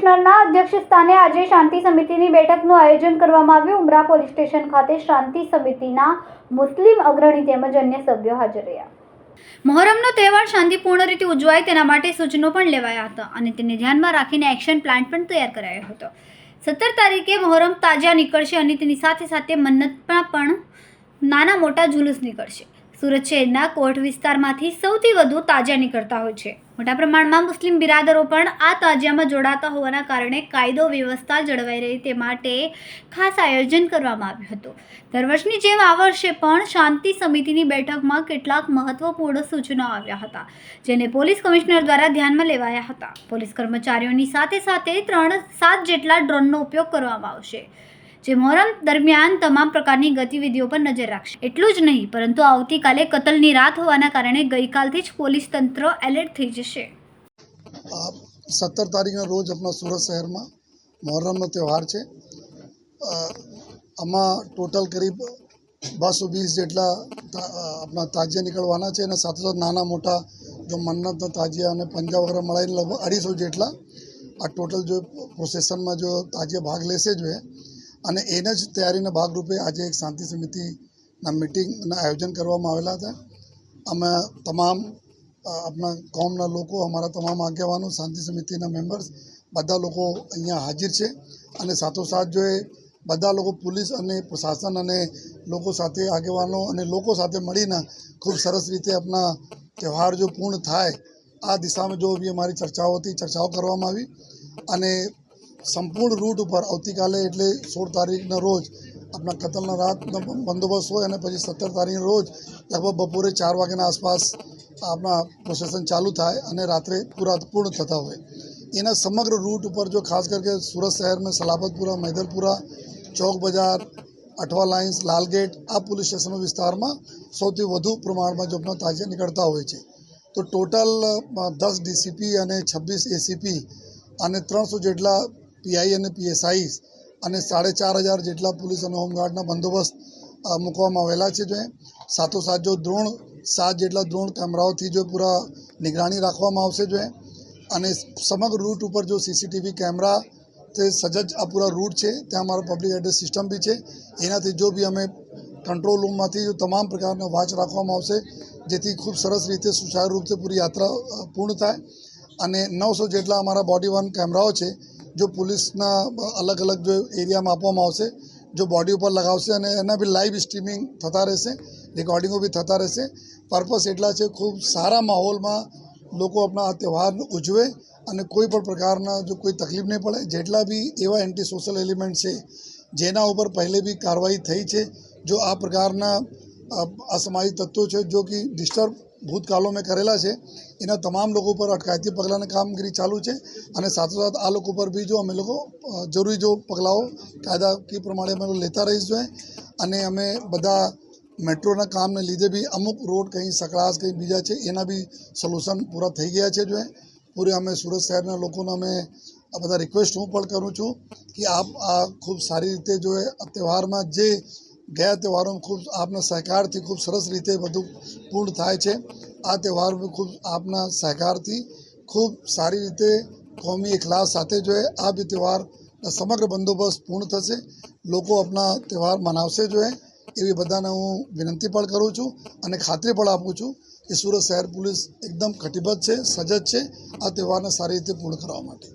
કમિશનરના અધ્યક્ષ સ્થાને આજે શાંતિ સમિતિની બેઠકનું આયોજન કરવામાં આવ્યું. ઉમરા પોલીસ સ્ટેશન ખાતે શાંતિ સમિતિના મુસ્લિમ અગ્રણી તેમજ અન્ય સભ્યો હાજર રહ્યા. મોહરમનો તહેવાર શાંતિપૂર્ણ રીતે ઉજવાય તેના માટે સૂચનો પણ લેવાયા હતા અને તેને ધ્યાનમાં રાખીને એક્શન પ્લાન પણ તૈયાર કરાયો હતો. સત્તર તારીખે મોહરમ તાજા નીકળશે અને તેની સાથે સાથે મન્નતમાં પણ નાના મોટા જુલુસ નીકળશે. સુરત શહેરના કોટ વિસ્તારમાંથી સૌથી વધુ તાજા નીકળતા હોય છે. મોટા પ્રમાણમાં મુસ્લિમ બિરાદરો પણ આ તાજિયામાં જોડાતા હોવાના કારણે કાયદો વ્યવસ્થા જળવાઈ રહે તે માટે ખાસ આયોજન કરવામાં આવ્યું હતું. દર વર્ષની જેમ આ વર્ષે પણ શાંતિ સમિતિની બેઠકમાં કેટલાક મહત્વપૂર્ણ સૂચનો આવ્યા હતા, જેને પોલીસ કમિશનર દ્વારા ધ્યાનમાં લેવાયા હતા. પોલીસ કર્મચારીઓની સાથે સાથે ત્રણ, સાત જેટલા ડ્રોનનો ઉપયોગ કરવામાં આવશે. જે મોહરમ દરમિયાન તમામ પ્રકારની ગતિવિધિઓ પર નજર રાખશે. એટલું જ નહીં, પરંતુ આવતીકાલે કતલની રાત હોવાના કારણે ગઈકાલથી જ પોલીસ તંત્ર એલર્ટ થઈ જશે. સત્તર તારીખના રોજ આપણા સુરત શહેરમાં મોહરમનો તહેવાર છે. આમાં ટોટલ કરીબ બસો વીસ જેટલા આપણા તાજિયા નીકળવાના છે અને સાથે સાથે નાના મોટા જો મન્નત, તાજિયા અને પંજા વગેરે મળીને લગભગ અઢીસો જેટલા આ ટોટલ જો પ્રોસેસનમાં જો તાજિયા ભાગ લેશે જ અને એને જ તૈયારીના ભાગરૂપે આજે એક શાંતિ સમિતિના મિટિંગના આયોજન કરવામાં આવેલા હતા. અમે તમામ આપણા કોમના લોકો, અમારા તમામ આગેવાનો, શાંતિ સમિતિના મેમ્બર્સ, બધા લોકો અહીંયા હાજર છે. અને સાથોસાથ જો એ બધા લોકો પોલીસ અને પ્રશાસન અને લોકો સાથે આગેવાનો અને લોકો સાથે મળીને ખૂબ સરસ રીતે આપણા તહેવાર જો પૂર્ણ થાય, આ દિશામાં જો બી અમારી ચર્ચાઓ હતી, ચર્ચાઓ કરવામાં આવી. અને સંપૂર્ણ રૂટ ઉપર આવતીકાલે એટલે સોળ તારીખના રોજ આપણા કતલના રાતનો બંદોબસ્ત હોય અને પછી સત્તર તારીખના રોજ લગભગ બપોરે ચાર વાગ્યાના આસપાસ આપણા પ્રોસેસન ચાલુ થાય અને રાત્રે પૂરા પૂર્ણ થતા હોય. એના સમગ્ર રૂટ ઉપર જો ખાસ કરીને સુરત શહેરમાં સલાબતપુરા, મૈદલપુરા, ચોક બજાર, અઠવા લાઇન્સ, લાલગેટ, આ પોલીસ સ્ટેશનો વિસ્તારમાં સૌથી વધુ પ્રમાણમાં જોબના તાજિયા નીકળતા હોય છે. તો ટોટલ દસ ડીસીપી અને છવ્વીસ એસીપી અને ત્રણસો જેટલા પીઆઈ અને પીએસઆઈ અને સાડે ચાર હજાર જેટલા પોલીસ અને હોમગાર્ડના બંદોબસ્ત મૂકવામાં આવેલા છે. જો સાથોસાથ જો દ્રોણ, સાત જેટલા દ્રોણ કેમેરાઓથી જો પૂરા નિગરાની રાખવામાં આવશે, જો અને સમગ્ર રૂટ ઉપર જો સીસીટીવી કેમેરા તે સજજ આ પૂરા રૂટ છે, ત્યાં અમારો પબ્લિક એડ્રેસ સિસ્ટમ બી છે. એનાથી જો બી અમે કંટ્રોલ રૂમમાંથી જો તમામ પ્રકારનો વાચ રાખવામાં આવશે, જેથી ખૂબ સરસ રીતે સુચારુ રૂપથી પૂરી યાત્રા પૂર્ણ થાય. અને નવસો જેટલા અમારા બોડી વન કેમેરાઓ છે જો પોલીસના અલગ અલગ જો એરિયામાં આપવામાં આવશે, જો બોડી ઉપર લગાવશે અને એના બી લાઈવ સ્ટ્રીમિંગ થતા રહેશે રેકોર્ડિંગો બી થતા રહેશે. પર્પસ એટલા છે, ખૂબ સારા માહોલમાં લોકો આપણા આ તહેવાર ઉજવે અને કોઈ પણ પ્રકારના જો કોઈ તકલીફ નહીં પડે, જેટલા બી એવા એન્ટી સોશિયલ એલિમેન્ટ છે, જેના ઉપર પહેલે બી કાર્યવાહી થઈ છે, જો આ પ્રકારના અસામાજિક તત્વો છે, જો કે ડિસ્ટર્બ ભૂતકાળો મેં કરેલા છે. એના તમામ લોકો પર અટકાયતી પગલાંની કામગીરી ચાલુ છે અને સાથોસાથ આ લોકો પર બી જો અમે લોકો જરૂરી જો પગલાઓ કાયદાકીય પ્રમાણે અમે લેતા રહીશું અને અમે બધા મેટ્રોના કામને લીધે બી અમુક રોડ કંઈ સકળાશ કંઈ બીજા છે, એના બી સોલ્યુશન પૂરા થઈ ગયા છે જો પૂરે અમે સુરત શહેરના લોકોને અમે આ બધા રિક્વેસ્ટ હું પણ કરું છું કે આપ આ ખૂબ સારી રીતે જો તહેવારમાં જે ગયા તહેવારોમાં ખૂબ આપના સહકારથી ખૂબ સરસ રીતે બધું પૂર્ણ થાય છે. આ તહેવાર બી ખૂબ આપના સહકારથી ખૂબ સારી રીતે કોમી એકલાસ સાથે જોઈએ આ બી તહેવાર સમગ્ર બંદોબસ્ત પૂર્ણ થશે. લોકો આપના તહેવાર મનાવશે જોઈએ એવી બધાને હું વિનંતી પણ કરું છું અને ખાતરી પણ આપું છું કે સુરત શહેર પોલીસ એકદમ કટિબદ્ધ છે, સજજ છે આ તહેવારને સારી રીતે પૂર્ણ કરવા માટે.